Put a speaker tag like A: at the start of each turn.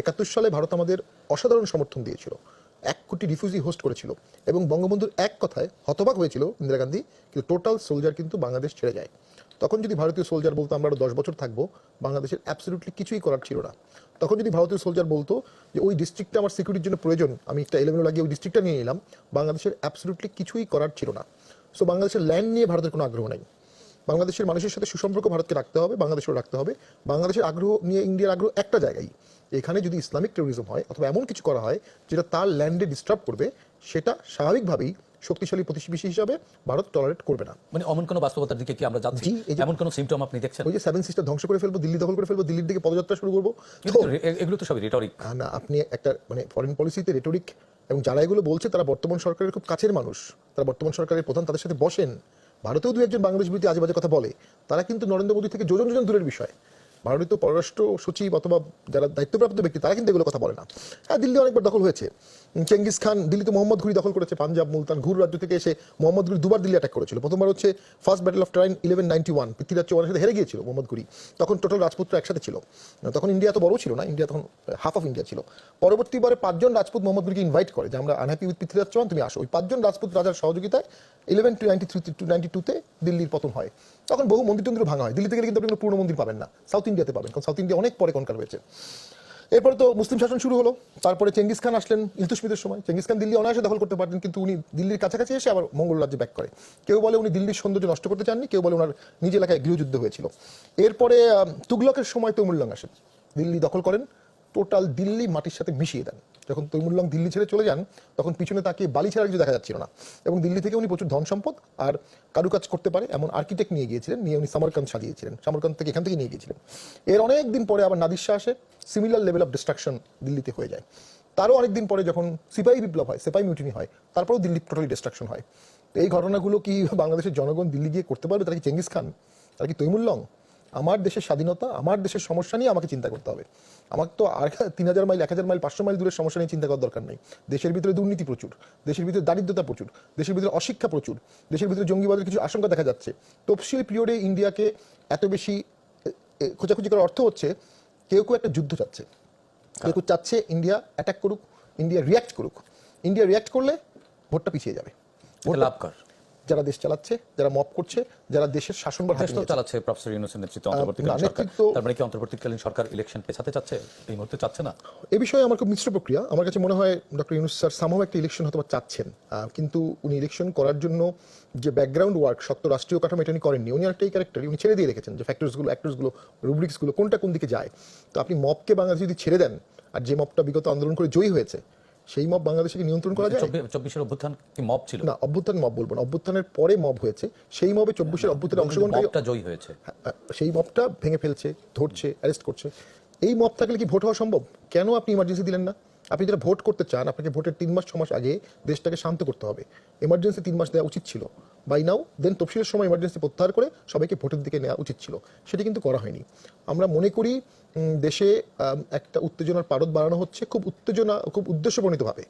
A: একাত্তর সালে ভারত আমাদের অসাধারণ সমর্থন দিয়েছিল। এক কোটি রিফিউজি হোস্ট করেছিল এবং বঙ্গবন্ধুর এক কথায় হতবাক হয়েছিল ইন্দিরা গান্ধী কিন্তু টোটাল সোলজার কিন্তু বাংলাদেশ ছেড়ে যায়। তখন যদি ভারতীয় সোলজার বলতো, আমরা দশ বছর থাকব বাংলাদেশের অ্যাবসলিউটলি কিছুই করার ছিল না। তখন যদি ভারতীয় সোলজার বলতো যে, ওই ডিস্ট্রিক্টটা আমার সিকিউরিটির জন্য প্রয়োজন, আমি একটা এলেভেন লাগিয়ে ওই ডিস্ট্রিক্টটা নিয়ে নিলাম বাংলাদেশের অ্যাবসলিউটলি কিছুই করার ছিল না। সো বাংলাদেশের ল্যান্ড নিয়ে ভারতের কোনো আগ্রহ নাই। বাংলাদেশের মানুষের সাথে সুসম্পর্ক ভারতকে রাখতে হবে বাংলাদেশেও রাখতে হবে। বাংলাদেশের আগ্রহ নিয়ে ইন্ডিয়ার আগ্রহ একটা জায়গায়। এখানে যদি ইসলামিক টেরোরিজম হয় অথবা এমন কিছু করা হয় যেটা তার ল্যান্ডে ডিস্টার্ব করবে সেটা স্বাভাবিকভাবেই শক্তিশালী প্রতিবেশী হিসাবে ভারত টলারেট করবে না।
B: মানে অমন কোনো বাস্তবতার দিকে কি আমরা যাচ্ছি? এমন কোনো সিমটম আপনি দেখছেন?
A: ওই যে সেভেন সিস্টার ধ্বংস করে ফেলব দিল্লি দখল করে ফেলব দিল্লির দিকে পদযাত্রা শুরু করব
B: এগুলো তো সবই রেটরিক
A: না আপনি একটা মানে ফরেন পলিসিতে রেটরিক এবং যারা এগুলো বলছে তারা বর্তমান সরকারের খুব কাছের মানুষ। তারা বর্তমান সরকারের প্রধান তাদের সাথে বসেন। ভারতেও দু একজন বাংলাদেশ বিরোধী আজেবাজে কথা বলে, তারা কিন্তু নরেন্দ্র মোদী থেকে যোজন যোজন দূরের বিষয়। ভারতীয় পররাষ্ট্র সচিব অথবা যারা দায়িত্বপ্রাপ্ত ব্যক্তি, তারা কিন্তু এগুলো কথা বলে না। হ্যাঁ দিল্লি অনেকবার দখল হয়েছে। চেঙ্গিস খান দিল্লিতে মোহাম্মদ ঘুরি দখল করেছে, পাঞ্জাব, মুলতান, ঘুর রাজ্য থেকে এসে মোহাম্মদ ঘুরি দুবার দিল্লি অ্যাটাক করেছিল। প্রথমবার হচ্ছে first battle of Tarain eleven ninety one Prithviraj চৌহানের সাথে হেরে গিয়েছিল মোহাম্মদ ঘুরি। তখন টোটাল রাজপুত্র একসাথে ছিল। তখন ইন্ডিয়া তো বড় ছিল না, ইন্ডিয়া তখন হাফ অফ ইন্ডিয়া ছিল। পরবর্তীবারে পাঁচজন রাজপুত মোহাম্মদ ঘুরিকে ইনভাইট করে যে, আমরা আনহ্যাপি উইথ পৃথ্বীরাজ চৌহান তুমি আসো। ওই পাঁচজন রাজপুত রাজার সহযোগিতায় eleven two ninety three two ninety টুতে দিল্লির পতন হয়। তখন বহু মন্দির টন্দির ভাঙা হয়। দিল্লিতে গেলে কিন্তু আপনি কোনো পূর্ণ মন্দির পাবেন না। সাউথ ইন্ডিয়াতে পাবেন কারণ সাউথ ইন্ডিয়া অনেক পরে কনকার হয়েছে। এরপরে তো মুসলিম শাসন শুরু হলো। তারপরে চেঙ্গিস খান আসলেন ইলতুসমিদের সময়। চেঙ্গিস খান দিল্লি অনায়াসে দখল করতে পারতেন, কিন্তু উনি দিল্লির কাছাকাছি এসে আবার মঙ্গল রাজ্যে ব্যাক করে। কেউ বলে উনি দিল্লির সৌন্দর্য নষ্ট করতে চাননি, কেউ বলে ওনার নিজ এলাকায় গৃহযুদ্ধ হয়েছিল। এরপরে তুগলকের সময় তৈমুল্লং আসেন। দিল্লি দখল করেন, টোটাল দিল্লি মাটির সাথে মিশিয়ে দেন। যখন তৈমুল্লং দিল্লি ছেড়ে চলে যান, তখন পিছনে তাকে বালি ছাড়া কিছু দেখা যাচ্ছিল না। এবং দিল্লি থেকে উনি প্রচুর ধন সম্পদ আর কারুকাজ করতে পারে এমন আর্কিটেক্ট নিয়ে গিয়েছিলেন, নিয়ে উনি সামারকান্দ সাজিয়েছিলেন। সামারকান্দ থেকে এখান থেকে নিয়ে গিয়েছিলেন। এর অনেক দিন পরে আবার নাদির শাহ আসে সিমিলার লেভেল অফ ডিস্ট্রাকশন দিল্লিতে হয়ে যায়। তারও অনেক দিন পরে যখন সিপাহী বিপ্লব হয়, সিপাহী মিউটিনি হয়, তারপরেও দিল্লি টোটালি ডিস্ট্রাকশন হয়। এই ঘটনাগুলো কি বাংলাদেশের জনগণ দিল্লি গিয়ে করতে পারবে? তারা কি চেঙ্গিস খান? তারা কি তৈমুল্লং আমার দেশের স্বাধীনতা আমার দেশের সমস্যা নিয়ে আমাকে চিন্তা করতে হবে। আমার তো আর তিন হাজার মাইল এক হাজার মাইল পাঁচশো মাইল দূরের সমস্যা নিয়ে চিন্তা করার দরকার নেই। দেশের ভিতরে দুর্নীতি প্রচুর দেশের ভিতরে দারিদ্রতা প্রচুর দেশের ভিতরে অশিক্ষা প্রচুর দেশের ভিতরে জঙ্গিবাদের কিছু আশঙ্কা দেখা যাচ্ছে। তফসিল পিরিয়ডে ইন্ডিয়াকে এত বেশি খোঁজাখুঁজি করার অর্থ হচ্ছে কেউ কেউ একটা যুদ্ধ চাচ্ছে। কেউ কেউ চাচ্ছে ইন্ডিয়া অ্যাটাক করুক ইন্ডিয়া রিয়াক্ট করুক। ইন্ডিয়া রিয়াক্ট করলে ভোটটা পিছিয়ে যাবে। ভোটটা-
B: লাভকর
A: যারা দেশ চালাচ্ছে যারা মপ করছে যারা দেশের
B: দেশ চালাচ্ছে প্রফেসর ইউনুসের নেতৃত্বে অন্তর্বর্তীকালীন সরকার। তার মানে কি অন্তর্বর্তীকালীন সরকার ইলেকশন পেছাতে চাচ্ছে? এই মুহূর্তে চাচ্ছে না?
A: এ বিষয়ে আমার খুব মিশ্র প্রক্রিয়া। আমার কাছে মনে হয় ডক্টর ইউনুস স্যার সামহ একটা ইলেকশন হয়তো চাচ্ছেন। কিন্তু উনি ইলেকশন করার জন্য যে ব্যাকগ্রাউন্ড ওয়ার্ক শক্ত রাষ্ট্রীয় কাঠামো এটা উনি করেননি। উনি একটা ক্যারেক্টার উনি ছেড়ে দিয়ে রেখেছেন যে ফ্যাক্টরসগুলো অ্যাক্টরসগুলো রুব্রিক্সগুলো কোনটা কোন দিকে যায়। তো আপনি মপকে বাংলাদেশ যদি ছেড়ে দেন আর যে মপটা বিগত আন্দোলন করে জয়ী হয়েছে সেই মব বাংলাদেশকে নিয়ন্ত্রণ করা যায়?
B: চব্বিশের অভ্যুত্থান কি মব ছিল?
A: না অভ্যুত্থান মব বলব না। অভ্যুত্থানের পরে মব হয়েছে। সেই মবে চব্বিশের অভ্যুত্থানের অংশগ্রহণকারী
B: মবটা জয়ী হয়েছে।
A: হ্যাঁ, সেই মবটা ভেঙে ফেলছে ধরছে অ্যারেস্ট করছে। এই মব থাকলে কি ভোট হওয়া সম্ভব? কেন আপনি ইমার্জেন্সি দিলেন না? আপনি যারা ভোট করতে চান, আপনাকে ভোটের তিন মাস, ছ মাস আগে দেশটাকে শান্ত করতে হবে। এমার্জেন্সি তিন মাস দেওয়া উচিত ছিল। বাই নাও দেন তফসিলের সময় এমার্জেন্সি প্রত্যাহার করে সবাইকে ভোটের দিকে নেওয়া উচিত ছিল। সেটি কিন্তু করা হয়নি। আমরা মনে করি দেশে একটা উত্তেজনার পারদ বাড়ানো হচ্ছে, খুব উত্তেজনা, খুব উদ্দেশ্যপ্রণীতভাবে।